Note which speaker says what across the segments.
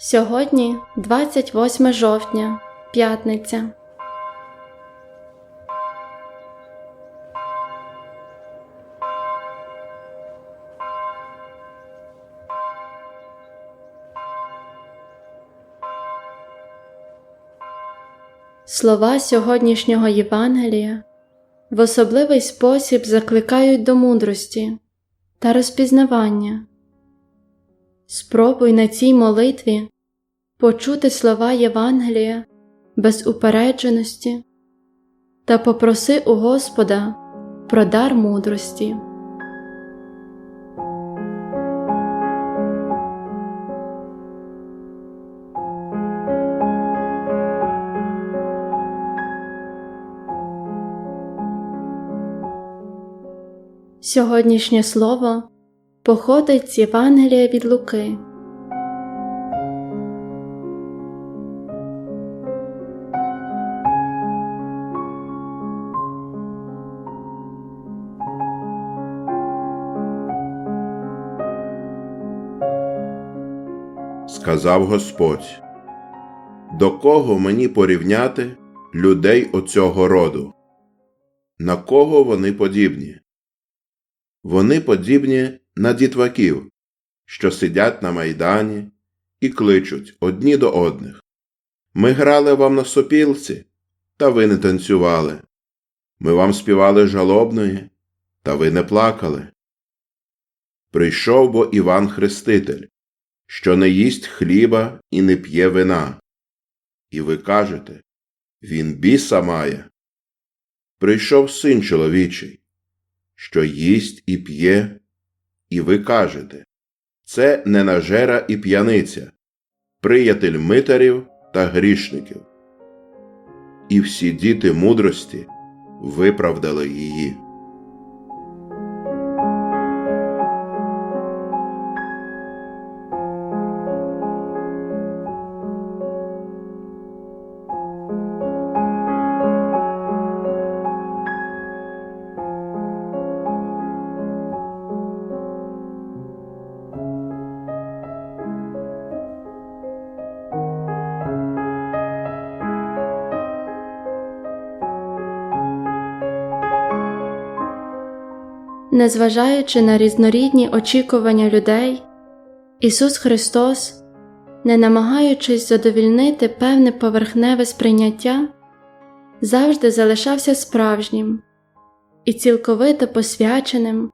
Speaker 1: Сьогодні 28 жовтня, п'ятниця. Слова сьогоднішнього Євангелія в особливий спосіб закликають до мудрості та розпізнавання. Спробуй на цій молитві почути слова Євангелія без упередженості та попроси у Господа про дар мудрості. Сьогоднішнє слово походить з Євангелія від Луки.
Speaker 2: сказав Господь, до кого мені порівняти людей оцього роду? На кого вони подібні? Вони подібні на дітваків, що сидять на майдані і кличуть одні до одних. Ми грали вам на сопілці, та ви не танцювали. Ми вам співали жалобної, та ви не плакали. Прийшов бо Іван Хреститель, що не їсть хліба і не п'є вина. І ви кажете він біса має. Прийшов син чоловічий, що їсть і п'є, і ви кажете це ненажера і п'яниця, приятель митарів та грішників. І всі діти мудрості виправдали її.
Speaker 1: Незважаючи на різнорідні очікування людей, Ісус Христос, не намагаючись задовільнити певне поверхневе сприйняття, завжди залишався справжнім і цілковито посвяченим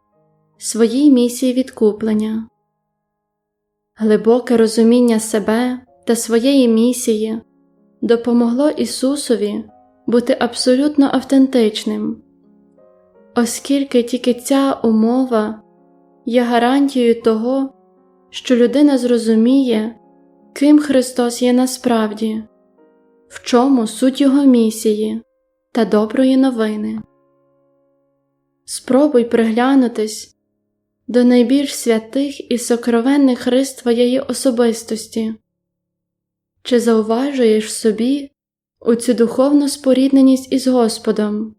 Speaker 1: своїй місії відкуплення. Глибоке розуміння себе та своєї місії допомогло Ісусові бути абсолютно автентичним оскільки тільки ця умова є гарантією того, що людина зрозуміє, ким Христос є насправді, в чому суть Його місії та доброї новини. Спробуй приглянутись до найбільш святих і сокровенних рис твоєї особистості, чи зауважуєш собі у цю духовну спорідненість із Господом.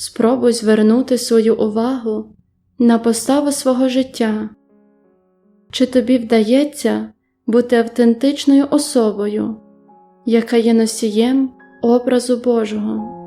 Speaker 1: Спробуй звернути свою увагу на поставу свого життя, чи тобі вдається бути автентичною особою, яка є носієм образу Божого.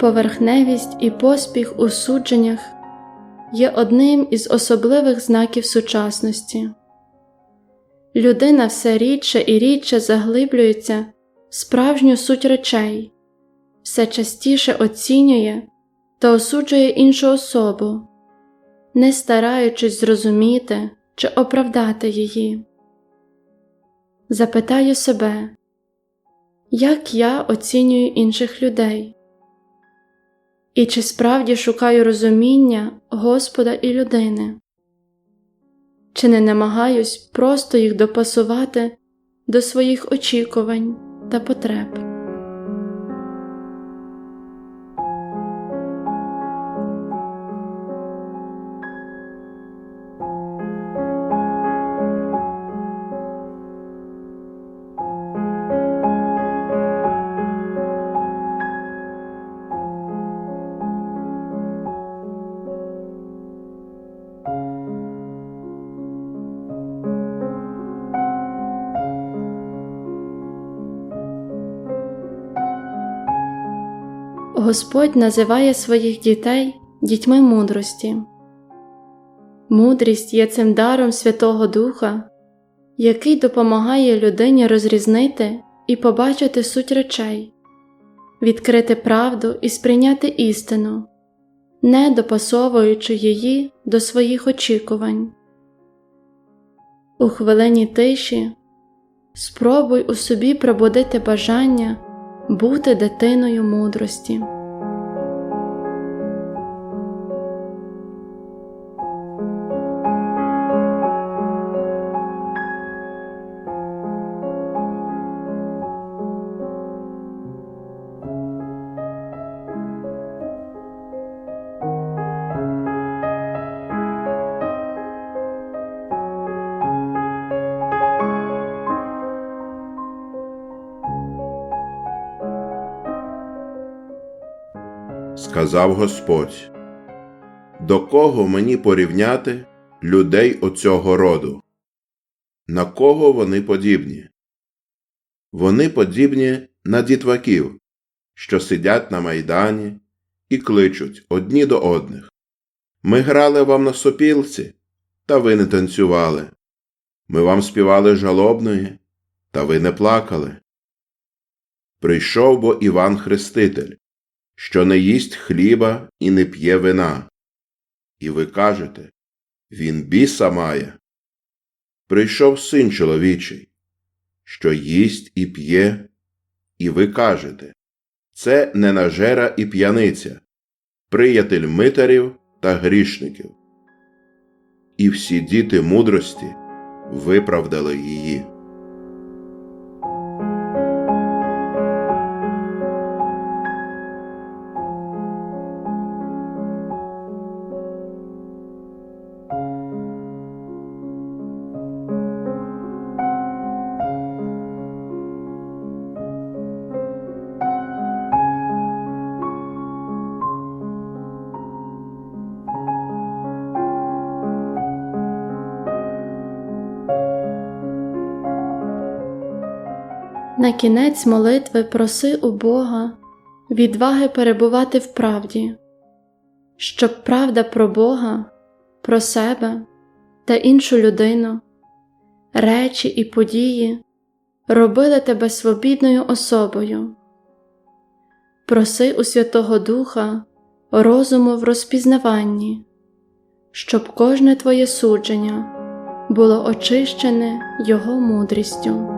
Speaker 1: Поверхневість і поспіх у судженнях є одним із особливих знаків сучасності. Людина все рідше і рідше заглиблюється в справжню суть речей, все частіше оцінює та осуджує іншу особу, не стараючись зрозуміти чи оправдати її. Запитаю себе, як я оцінюю інших людей? І чи справді шукаю розуміння Господа і людини? чи не намагаюсь просто їх допасувати до своїх очікувань та потреб. Господь називає своїх дітей дітьми мудрості. Мудрість є цим даром Святого Духа, який допомагає людині розрізнити і побачити суть речей, відкрити правду і сприйняти істину, не допасовуючи її до своїх очікувань. У хвилині тиші спробуй у собі пробудити бажання бути дитиною мудрості.
Speaker 2: Сказав Господь, до кого мені порівняти людей оцього роду? На кого вони подібні? Вони подібні на дітваків, що сидять на майдані і кличуть одні до одних. Ми грали вам на сопілці, та ви не танцювали. Ми вам співали жалобної, та ви не плакали. Прийшов бо Іван Хреститель, що не їсть хліба і не п'є вина. І ви кажете Він біса має. Прийшов син чоловічий, що їсть і п'є, і ви кажете Це ненажера і п'яниця, приятель митарів та грішників. І всі діти мудрості виправдали її.
Speaker 1: На кінець молитви проси у Бога відваги перебувати в правді, щоб правда про Бога, про себе та іншу людину, речі і події робили тебе свобідною особою. Проси у Святого Духа розуму в розпізнаванні, щоб кожне твоє судження було очищене Його мудрістю.